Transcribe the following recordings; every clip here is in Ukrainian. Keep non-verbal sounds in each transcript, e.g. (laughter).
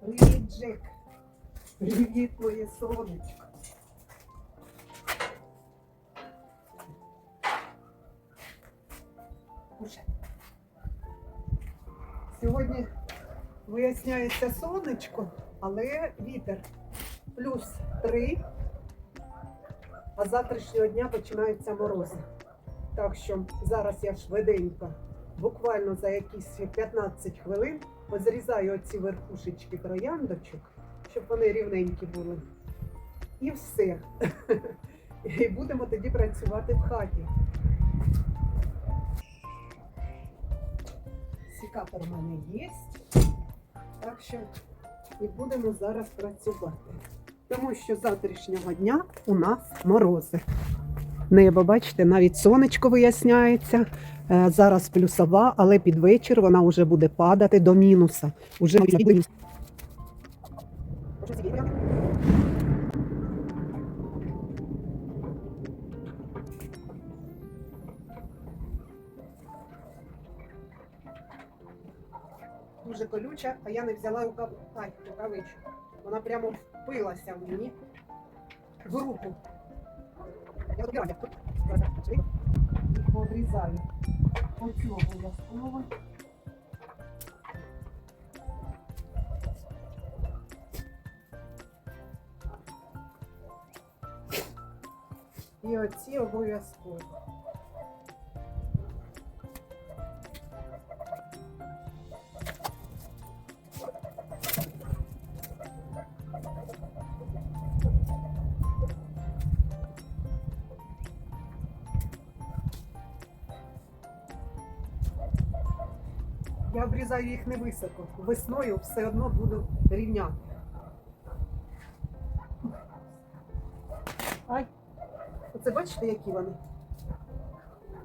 Привіт, Джек. Привіт, моє сонечко. Уже. Сьогодні виясняється сонечко, але вітер плюс 3, а завтрашнього дня починаються морози. Так що зараз я швиденько, буквально за якісь 15 хвилин, позрізаю оці верхушечки трояндочок, щоб вони рівненькі були. І все. І будемо тоді працювати в хаті. Сікатор в мене є. Так що і будемо зараз працювати. Тому що з завтрашнього дня у нас морози. Небо, бачите, навіть сонечко виясняється. Е, Зараз плюсова, але під вечір вона вже буде падати до мінуса. Уже. Дуже колюча, а я не взяла рукав... Ай, рукавичку. Вона прямо впилася в мені в руку. Пообрізаю. Оцю обов'язково. І оці обов'язково. Я обрізаю їх не високо. Весною все одно буду рівняти. Ай, оце бачите, які вони?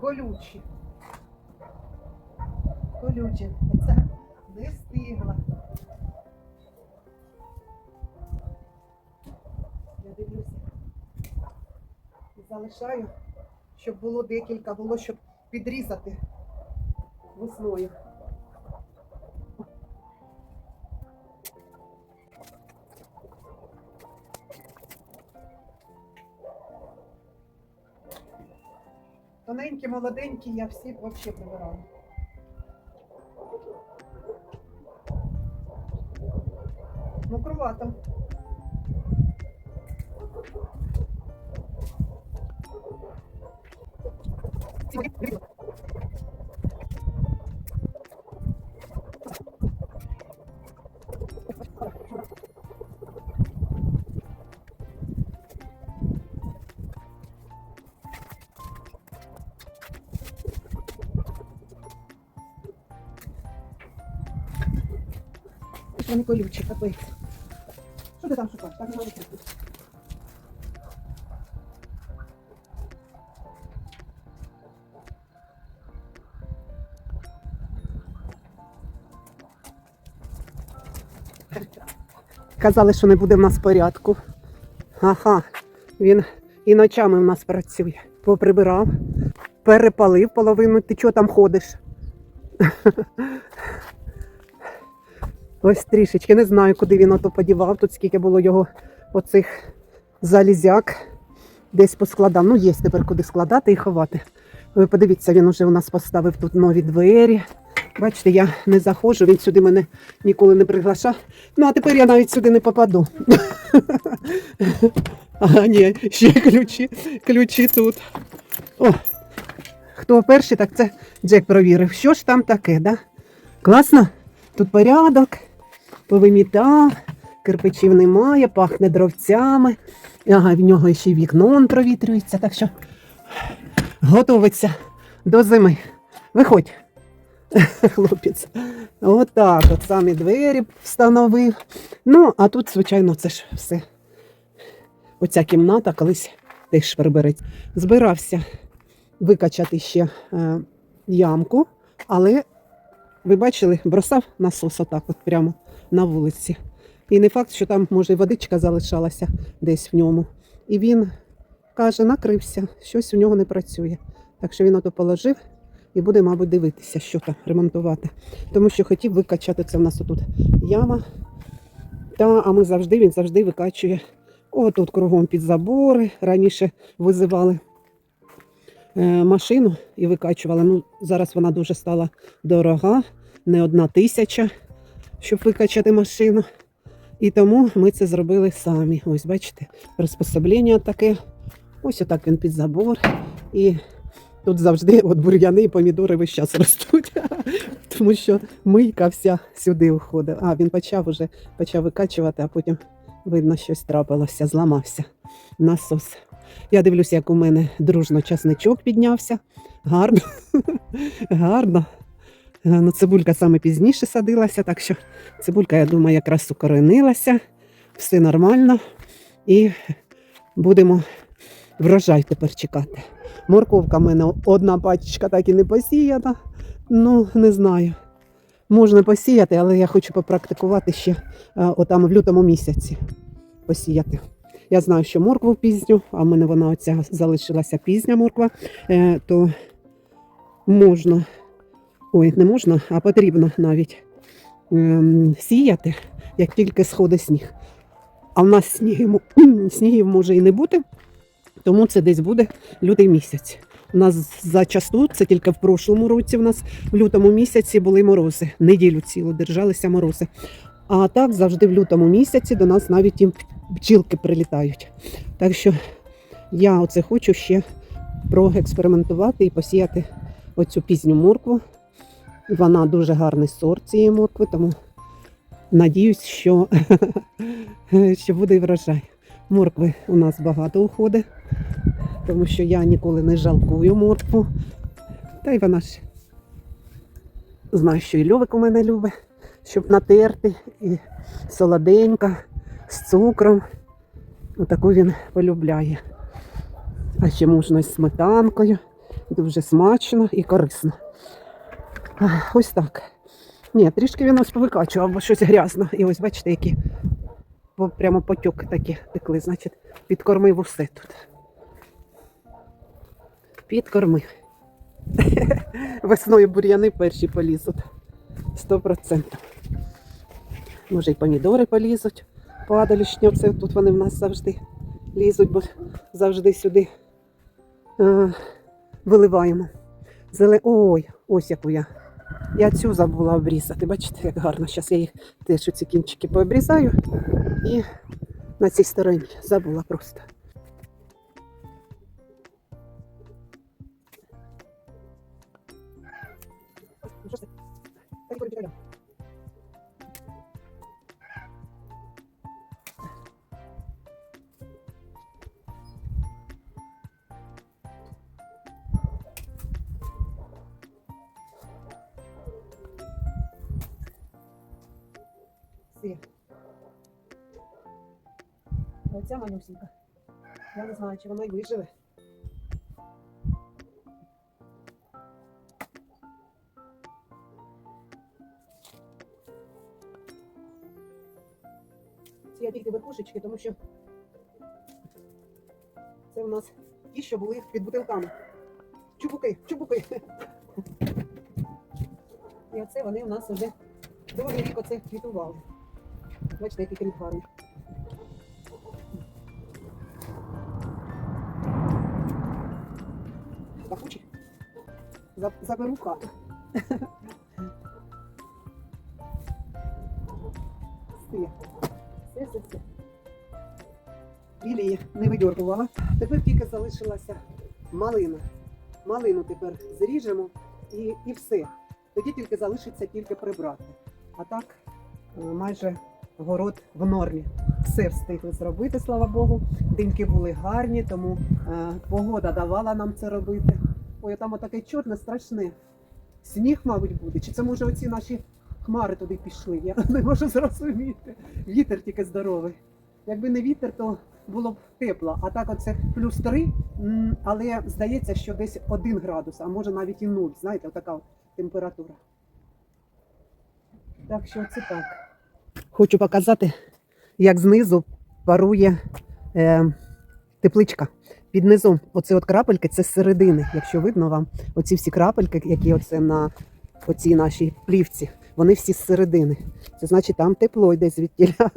Колючі. Колючі. Оце не встигла. Я дивлюся. Залишаю, щоб було декілька, було, щоб підрізати весною. Тоненькі, молоденькі, я всі взагалі прибирала. Мокрувато. Вони колючі, капець. Що ти там шукаєш? Так не можна. Казали, що не буде в нас порядку. Ага, він і ночами в нас працює. Поприбирав, перепалив половину. Ти чого там ходиш? Ось трішечки. Не знаю, куди він ото подівав. Тут скільки було його оцих залізяк. Десь поскладав. Ну, є тепер куди складати і ховати. Ви подивіться, він уже у нас поставив тут нові двері. Бачите, я не заходжу, він сюди мене ніколи не приглашав. Ну, а тепер я навіть сюди не попаду. (laughs) А, ні, ще ключі, ключі тут. О, хто перший, так це Джек провірив. Що ж там таке, да? Класно? Тут порядок, повимітав, кирпичів немає, пахне дровцями. Ага, в нього ще й вікно провітрюється, так що готовиться до зими. Виходь, (laughs) хлопець. Отак, от самі двері встановив. Ну, а тут, звичайно, це ж все. Оця кімната колись теж прибереться. Збирався викачати ще е, ямку, але ви бачили, бросав насос отак от прямо на вулиці. І не факт, що там, може, водичка залишалася десь в ньому. І він каже, накрився, щось у нього не працює. Так що він ото положив і буде, мабуть, дивитися, що там ремонтувати. Тому що хотів викачати це в нас отут яма. Та, а ми завжди, він завжди викачує. О, тут кругом під забори. Раніше визивали е, машину і викачували. Ну, зараз вона дуже стала дорога, не одна тисяча, щоб викачати машину. І тому ми це зробили самі. Ось, бачите, приспособлення таке. Ось отак він під забор. І тут завжди от бур'яни і помідори весь час ростуть. (laughs) Тому що мийка вся сюди уходить. А, він почав уже почав викачувати, а потім видно, щось трапилося, зламався насос. Я дивлюся, як у мене дружно часничок піднявся. Гарно. (laughs) Гарно. Е, Ну, цибулька саме пізніше садилася, так що цибулька, я думаю, якраз укоренилася, все нормально. І будемо врожай тепер чекати. Морковка в мене одна пачечка так і не посіяна. Ну, не знаю. Можна посіяти, але я хочу попрактикувати ще е, отам в лютому місяці посіяти. Я знаю, що моркву пізню, а в мене вона оця залишилася пізня морква, е, то можна, ой, не можна, а потрібно навіть ем, сіяти, як тільки сходить сніг. А в нас снігів, (clears throat) снігів може і не бути, тому це десь буде лютий місяць. У нас зачасту, це тільки в прошлому році, в нас в лютому місяці були морози. Неділю цілу держалися морози. А так завжди в лютому місяці до нас навіть і бджілки прилітають. Так що я оце хочу ще проекспериментувати і посіяти оцю пізню моркву. Вона дуже гарний сорт цієї моркви, тому надіюсь, що, (laughs) що буде і врожай. Моркви у нас багато уходить, тому що я ніколи не жалкую моркву. Та й вона ж знаю, що і льовик у мене любить, щоб натерти, і солоденька, з цукром. Отаку він полюбляє. А ще можна з сметанкою. Дуже смачно і корисно. Ось так. Ні, трішки він ось повикачував, бо щось грязно. І ось бачите, які по- прямо потьоки такі текли. Значить, підкормив усе тут. Підкормив. (laughs) Весною бур'яни перші полізуть. Сто процентів. Може, і помідори полізуть. Падалішні, оце тут вони в нас завжди лізуть, бо завжди сюди е, виливаємо. Зеле... Ой, ось яку я. Я цю забула обрізати. Бачите, як гарно. Зараз я їх теж ці кінчики пообрізаю. І на цій стороні забула просто. Оця малюсенька. Я не знаю, чи вона й виживе. Ці я тільки верхушечки, тому що це у нас ті, що були під бутилками. Чубуки, чубуки. І оце вони у нас вже другий рік оце квітували. Бачите, який кріп гарний. Пахучий. Заберу хату. Все. Все, все. Білі не видьоргувала. Тепер тільки залишилася малина. Малину тепер зріжемо і, і все. Тоді тільки залишиться тільки прибрати. А так е, майже город в нормі. Все встигли зробити, слава Богу. Диньки були гарні, тому е, погода давала нам це робити. Ой, там отаке чорне, страшне. Сніг, мабуть, буде. Чи це може оці наші хмари туди пішли? Я (laughs) не можу зрозуміти. Вітер тільки здоровий. Якби не вітер, то було б тепло. А так оце плюс три, але здається, що десь один градус, а може навіть і нуль. Знаєте, отака от температура. Так що це так. Хочу показати, як знизу парує е, тепличка. Під низом оце от крапельки, це з середини. Якщо видно вам, оці всі крапельки, які оце на оцій нашій плівці, вони всі з середини. Це значить там тепло йде звідтіля. (laughs)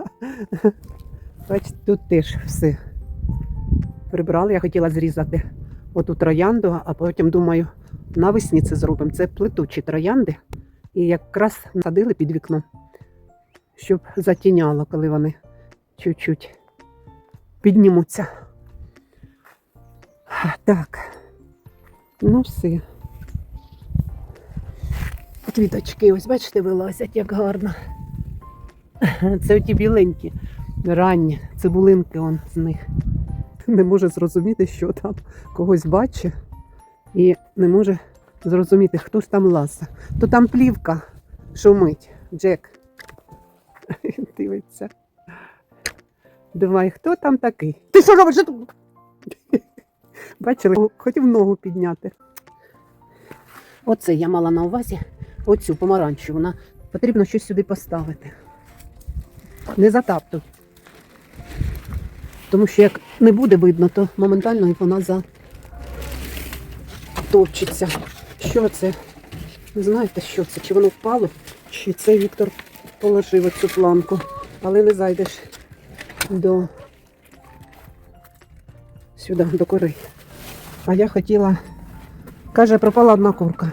Бачите, тут теж все. Прибрали, я хотіла зрізати оту троянду, а потім думаю, навесні це зробимо. Це плетучі троянди. І якраз садили під вікном, щоб затіняло, коли вони чуть-чуть піднімуться. Так. Ну, все. Квіточки, ось бачите, вилазять, як гарно. Це оті біленькі, ранні цибулинки он з них. Не може зрозуміти, що там когось бачить, і не може зрозуміти, хто ж там ласа. То там плівка шумить. Джек. (laughs) Дивиться. Думає, хто там такий? Ти що робиш? Бачили, хотів ногу підняти. Оце я мала на увазі оцю помаранчу. Вона потрібно щось сюди поставити. Не затаптуй. Тому що як не буде видно, то моментально вона затопчеться. Що це? Ви знаєте, що це? Чи воно впало, чи це Віктор положив оцю планку. Але не зайдеш до сюди, до кори. А я хотіла, каже, пропала одна курка.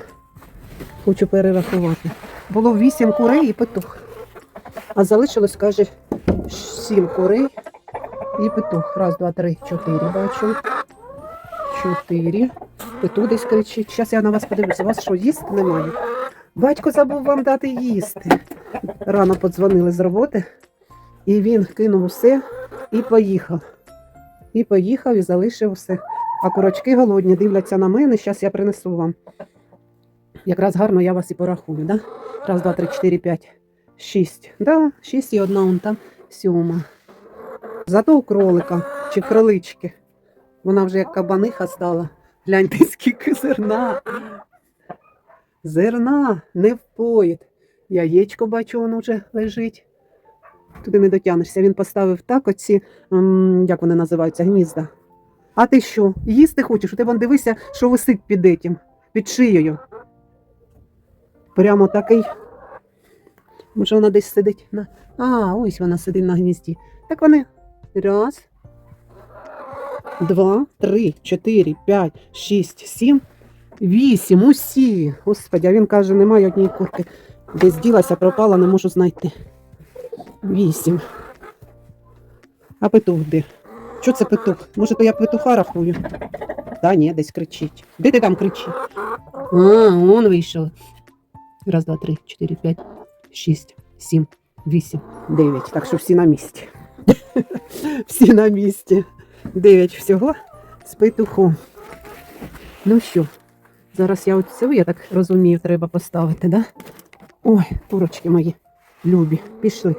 Хочу перерахувати. Було вісім курей і петух. А залишилось, каже, сім курей і петух. Раз, два, три, чотири бачу. Чотири. Петух десь кричить. Зараз я на вас подивлюся. У вас що, їсти немає? Батько забув вам дати їсти. Рано подзвонили з роботи, і він кинув усе і поїхав. І поїхав і залишив все. А курочки голодні дивляться на мене. Зараз я принесу вам. Якраз гарно я вас і порахую, да? Раз, два, три, чотири, п'ять, шість. Да, шість і одна он сьома. Зато у кролика чи кролички. Вона вже як кабаниха стала. Гляньте, скільки зерна. Зерна не впоїть. Яєчко бачу, воно вже лежить. Туди не дотягнешся. Він поставив так оці, як вони називаються, гнізда. А ти що? Їсти хочеш? Тебе вон дивися, що висить під этим, під шиєю. Прямо такий. Може, вона десь сидить на. А, ось вона сидить на гнізді. Так вони. Раз. Два, три, чотири, п'ять, шість, сім, вісім. Усі. Господи, а він каже, немає однієї курки. Десь ділася, пропала, не можу знайти. Вісім. А петух де? Що це петух? Може, то я петуха рахую? Та ні, десь кричить. Де ти там кричиш? А, он вийшов. Раз, два, три, чотири, п'ять, шість, сім, вісім, дев'ять. Так що всі на місці. (laughs) всі на місці. Дев'ять всього з петухом. Ну що, зараз я оцю, я так розумію, треба поставити, да? Ой, курочки мої любі. Пішли.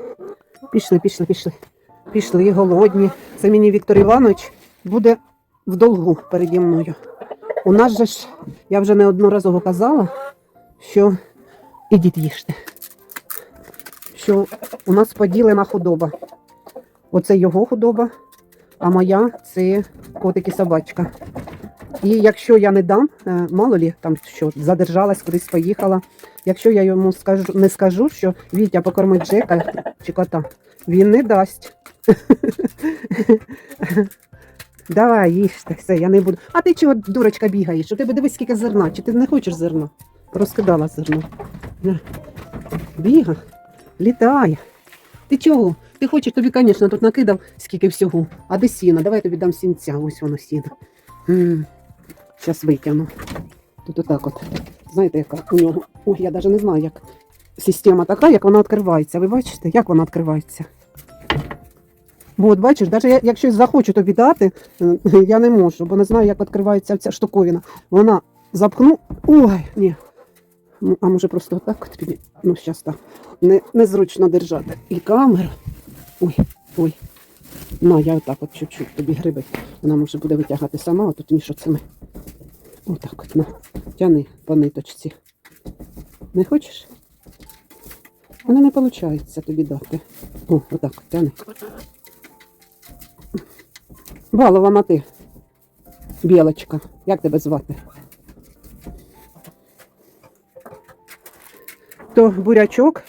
Пішли, пішли, пішли. Пішли, голодні. Це мені Віктор Іванович буде в долгу переді мною. У нас же ж, я вже неодноразово казала, що ідіть їжте. Що у нас поділена худоба. Оце його худоба, а моя це котик і собачка. І якщо я не дам, е, мало лі там що, задержалась, кудись поїхала. Якщо я йому скажу, не скажу, що Вітя покормить Джека чи кота, він не дасть. Давай, їжте, все, я не буду. А ти чого, дурочка, бігаєш? У тебе дивись, скільки зерна, чи ти не хочеш зерна? Розкидала зерно. Біга, літає. Ти чого? Ти хочеш, тобі, звісно, тут накидав скільки всього. А де сіно? Давай я тобі дам сінця. Ось воно сіно. Зараз витягну. Тут отак от. Знаєте, яка у нього. Ой, я навіть не знаю, як система така, як вона відкривається. Ви бачите, як вона відкривається? Бо от бачиш, навіть я, якщо захочу тобі дати, е, я не можу, бо не знаю, як відкривається ця штуковина. Вона запхну. Ой, ні. Ну, а може просто отак от піді. Ну, зараз так. Не, незручно держати. І камера. Ой, ой. Ну, я отак от чуть-чуть тобі гриби. Вона може буде витягати сама, а тут між оцими. Отак от, на. Тяни по ниточці. Не хочеш? Вона не виходить тобі дати. О, отак, от, тяни. Балована ти. Білочка. Як тебе звати? То бурячок,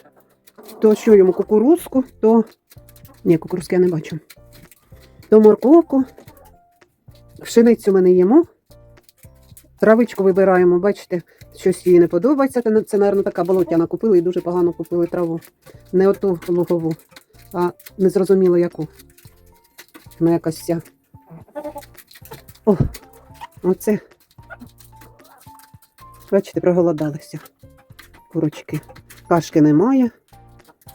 то що йому кукурузку, то. Ні, кукурузки я не бачу. То морковку. Пшеницю ми не їмо. Травичку вибираємо, бачите, щось їй не подобається. Це, мабуть, така болотяна купили і дуже погано купили траву. Не оту лугову, а незрозуміло яку. Вона якась вся. О, оце. Бачите, проголодалися курочки. Кашки немає,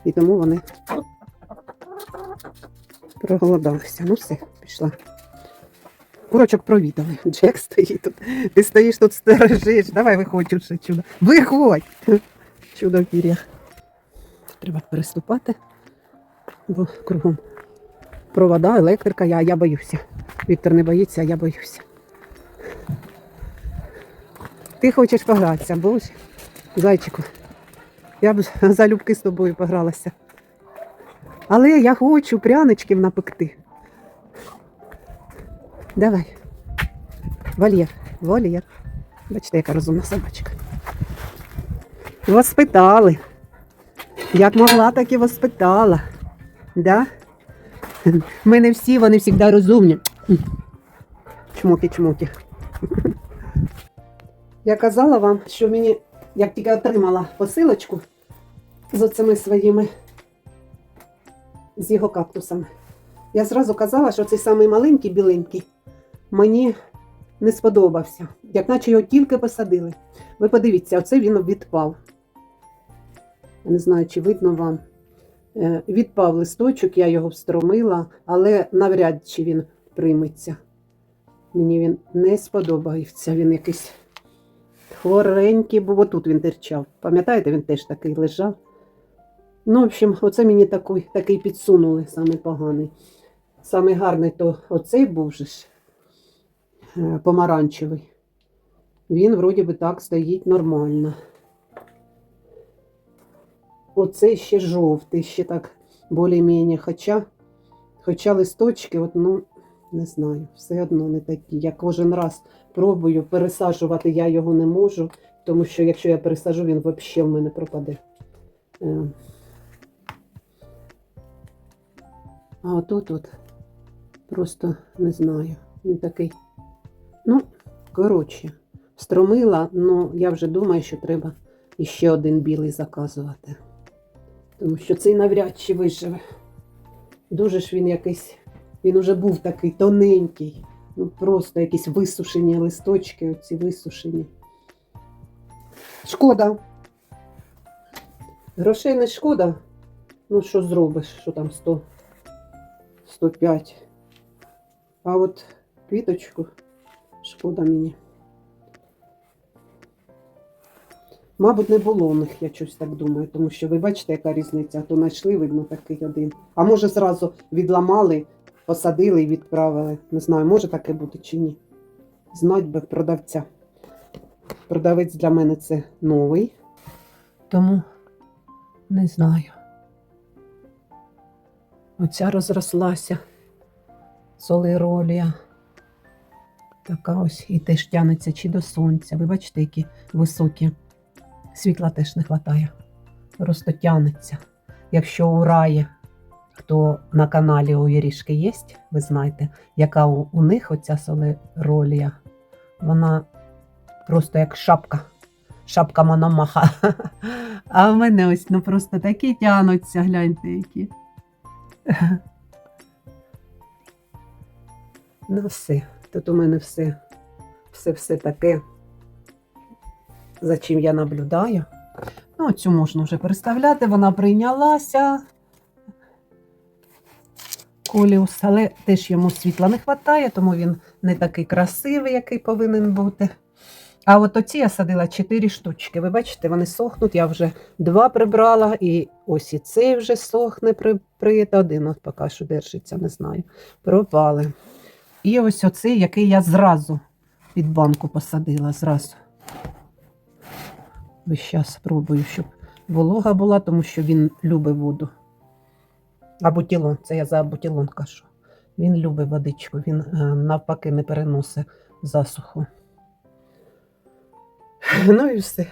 і тому вони проголодалися. Ну все, пішла. Курочок провідали. Джек стоїть тут. Ти стоїш тут стережиш. Давай виходь уже, чудо. Виходь! Чудо в пір'ях. Треба переступати, бо кругом провода, електрика, я, я боюся. Віктор не боїться, а я боюся. Ти хочеш погратися, боже, зайчику. Я б залюбки з тобою погралася. Але я хочу пряничків напекти. Давай. Вольєр, вольєр. Бачите, яка розумна собачка. Воспитали. Як могла, так і воспитала. Да? Ми не всі, вони завжди розумні. Чмоки-чмоки. Я казала вам, що мені, як тільки отримала посилочку з оцими своїми з його кактусами. Я зразу казала, що цей самий маленький біленький мені не сподобався, як наче його тільки посадили. Ви подивіться, оце він відпав. Я не знаю, чи видно вам. Е, Відпав листочок, я його встромила, але навряд чи він прийметься. Мені він не сподобається. Він якийсь хворенький, бо отут він терчав. Пам'ятаєте, він теж такий лежав. Ну, в общем, оце мені такий, такий підсунули, самий поганий. Самий гарний то оцей був же ж помаранчевий. Він, вроді би, так стоїть нормально. Оцей ще жовтий, ще так більш-менш, хоча, хоча листочки, от, ну, не знаю, все одно не такі. Я кожен раз пробую пересаджувати, я його не можу, тому що якщо я пересажу, він взагалі в мене пропаде. Е, А отут от просто не знаю. Він такий. Ну, коротше, стромила, ну я вже думаю, що треба іще один білий заказувати. Тому що цей навряд чи виживе. Дуже ж він якийсь, він уже був такий тоненький. Ну просто якісь висушені листочки, оці висушені. Шкода. Грошей не шкода. Ну, що зробиш, що там 100, 105. А от квіточку шкода мені. Мабуть, не було у них, я щось так думаю, тому що ви бачите, яка різниця, то знайшли, видно, такий один. А може зразу відламали, посадили і відправили. Не знаю, може таке бути чи ні. Знать би продавця. Продавець для мене це новий. Тому не знаю. Оця розрослася солиролія. Така ось і теж тянеться чи до сонця. Ви бачите, які високі. Світла теж не вистачає. Просто тянеться. Якщо у раї, хто на каналі у Єрішки є, ви знаєте, яка у, у них оця солиролія, вона просто як шапка. Шапка Мономаха. (laughs) А в мене ось ну просто такі тянуться, гляньте які. (laughs) Ну, все. Тут у мене все, все, все таке, за чим я наблюдаю. Ну, цю можна вже переставляти, вона прийнялася. Коліус, але теж йому світла не вистачає, тому він не такий красивий, який повинен бути. А от оці я садила 4 штучки. Ви бачите, вони сохнуть. Я вже два прибрала, і ось і цей вже сохне при один от поки що держиться, не знаю. Пропали. І ось оцей, який я зразу під банку посадила. Зразу. Ось зараз спробую, щоб волога була, тому що він любить воду. А бутілон, це я за бутілон кажу. Він любить водичку, він е, навпаки не переносить засуху. Ну і все.